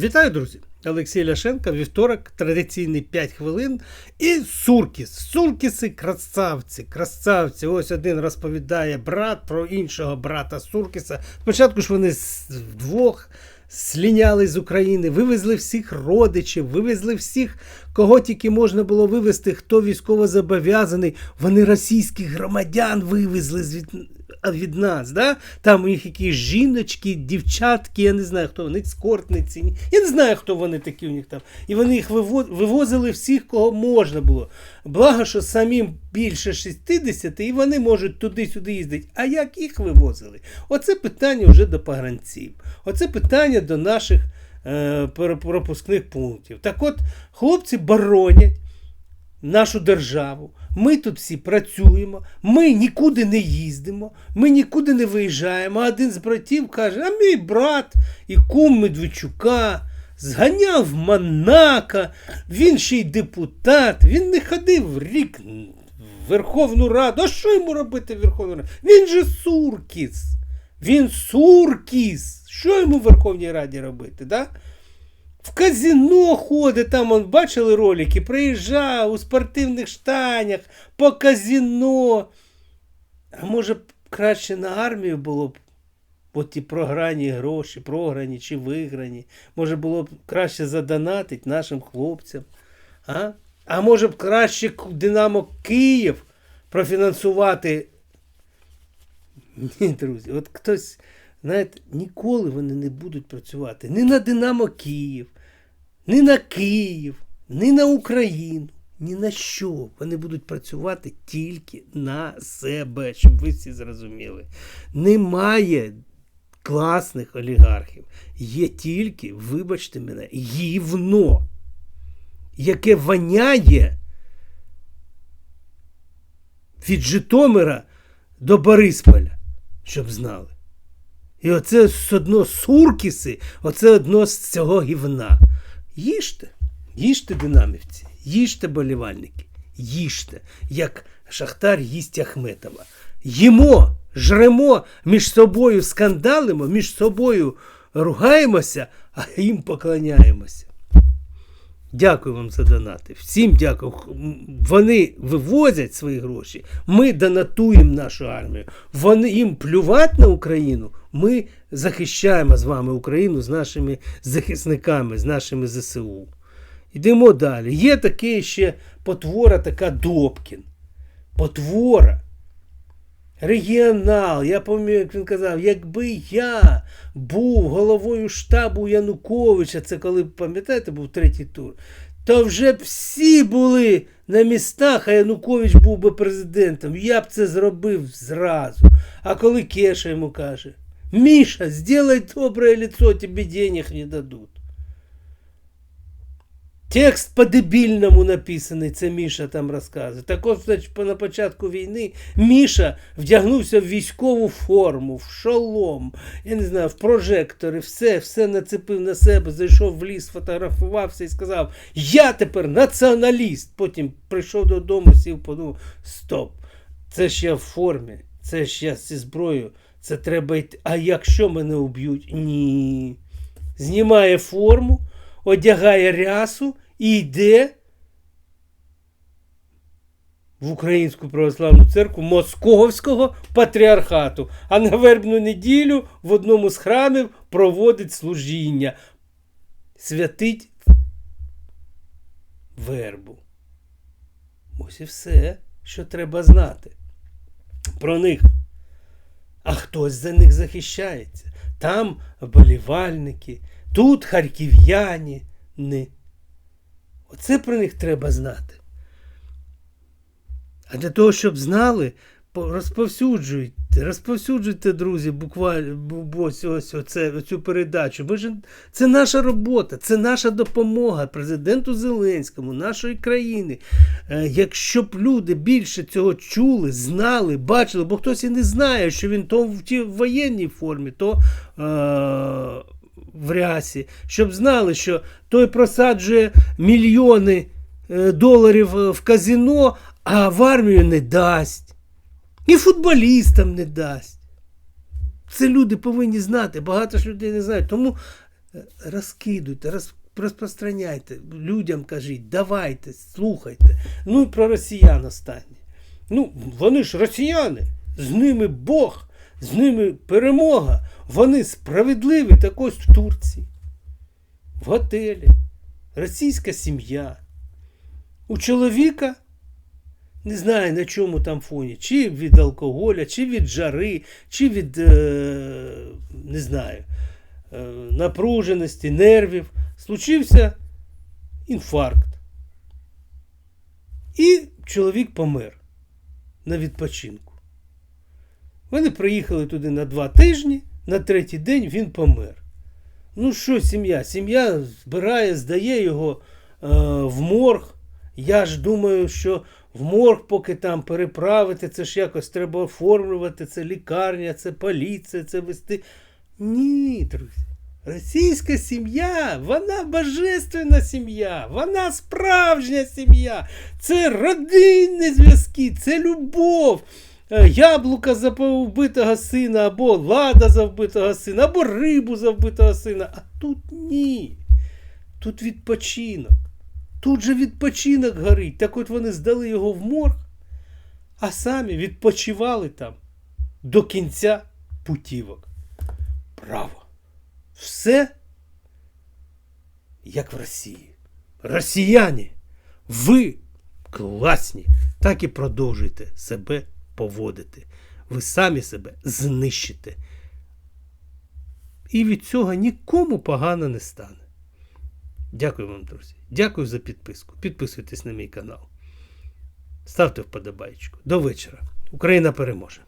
Вітаю, друзі! Олексій Ляшенко, вівторок, традиційний 5 хвилин. І Суркіс. Суркіси красавці, красавці. Ось один розповідає брат про іншого брата Суркіса. Спочатку ж вони вдвох сліняли з України, вивезли всіх родичів, вивезли всіх, кого тільки можна було вивезти, хто військово зобов'язаний. Вони російських громадян вивезли з від, нас. Да? Там у них якісь жіночки, дівчатки, я не знаю, хто вони, скортниці. Я не знаю, хто вони такі у них там. І вони їх вивозили всіх, кого можна було. Благо, що самим більше 60, і вони можуть туди-сюди їздити. А як їх вивозили? Оце питання вже до погранців. Оце питання до наших е, пропускних пунктів. Так от, хлопці боронять нашу державу. Ми тут всі працюємо, ми нікуди не їздимо, ми нікуди не виїжджаємо. Один з братів каже: а мій брат і кум Медведчука зганяв в Монако, він ще й депутат, він не ходив рік в Верховну Раду. А що йому робити в Верховну Раду? Він же Суркіс. Він Суркіс. Що йому в Верховній Раді робити? Да? В казино ходить, там он, бачили ролики, приїжджав у спортивних штанях по казино. А може краще на армію було б от ті програні гроші, програні чи виграні. Може було б краще задонатити нашим хлопцям. А, а може б краще Динамо Київ профінансувати. Ні, друзі, от хтось, знаєте, ніколи вони не будуть працювати ні на Динамо Київ, ні на Київ, ні на Україну, ні на що. Вони будуть працювати тільки на себе, щоб ви всі зрозуміли. Немає класних олігархів. Є тільки, вибачте мене, гівно, яке воняє від Житомира до Борисполя, щоб знали. І оце одно суркіси, оце одно з цього гівна. Їжте, їжте динамівці, їжте болівальники, їжте, як Шахтар їсть Ахметова. Їмо, жремо, між собою скандалимо, між собою ругаємося, а їм поклоняємося. Дякую вам за донати. Всім дякую. Вони вивозять свої гроші. Ми донатуємо нашу армію. Вони їм плювати на Україну. Ми захищаємо з вами Україну з нашими захисниками, з нашими ЗСУ. Йдемо далі. Є таке ще потвора, така Добкін. Потвора. Регіонал, я пам'ятаю, як він казав, якби я був головою штабу Януковича, це коли, пам'ятаєте, був третій тур, то вже б всі були на містах, а Янукович був би президентом. Я б це зробив зразу. А коли Кеша йому каже: Міша, сделай доброе лицо, тобі денег не дадуть. Текст по-дебільному написаний, це Міша там розказує. Так значить, на початку війни Міша вдягнувся в військову форму, в шолом, я не знаю, в прожектори, все, все нацепив на себе, зайшов в ліс, фотографувався і сказав: Я тепер націоналіст. Потім прийшов додому, сів, подумав: Стоп, це ж я в формі, це ж я зі зброєю, це треба йти. А якщо мене уб'ють? Ні. Знімає форму, одягає рясу і йде в Українську православну церкву Московського патріархату, а на вербну неділю в одному з храмів проводить служіння, святить вербу. Ось і все, що треба знати про них. А хтось за них захищається. Там болівальники, тут харків'яні. Оце про них треба знати. А для того, щоб знали, розповсюджуйте, розповсюджуйте, друзі, буквально бу- бу- ось, ось оце, оцю передачу. Ми ж, це наша робота, це наша допомога президенту Зеленському, нашої країни. Е, якщо б люди більше цього чули, знали, бачили, бо хтось і не знає, що він то в воєнній формі, то е, в рясі, щоб знали, що той просаджує мільйони е, доларів е, в казино, а в армію не дасть. І футболістам не дасть. Це люди повинні знати. Багато ж людей не знають. Тому Е, Розкидуйте, роз, розпространяйте, людям кажіть, давайте, слухайте. Ну і про росіян останнє. Ну, вони ж росіяни, з ними Бог, з ними перемога. Вони справедливі так ось в Турції, в готелі, російська сім'я. У чоловіка не знаю на чому там фоні, чи від алкоголя, чи від жари, чи від е, не знаю, е, напруженості, нервів. Случився інфаркт. І чоловік помер на відпочинку. Вони приїхали туди на два тижні, на третій день він помер. Ну що, сім'я? Сім'я збирає, здає його е, в морг. Я ж думаю, що в морг, поки там переправити, це ж якось треба оформлювати, це лікарня, це поліція, це вести. Ні, друзі. Російська сім'я, вона божественна сім'я, вона справжня сім'я, це родинні зв'язки, це любов. Е, Яблука за вбитого сина, або лада за вбитого сина, або рибу за вбитого сина. А тут ні. Тут відпочинок. Тут же відпочинок горить. Так от вони здали його в морг, а самі відпочивали там до кінця путівок. Браво! Все як в Росії. Росіяни, ви класні. Так і продовжуйте себе поводити. Ви самі себе знищите. І від цього нікому погано не стане. Дякую вам, друзі. Дякую за підписку. Підписуйтесь на мій канал. Ставте вподобайку. До вечора. Україна переможе!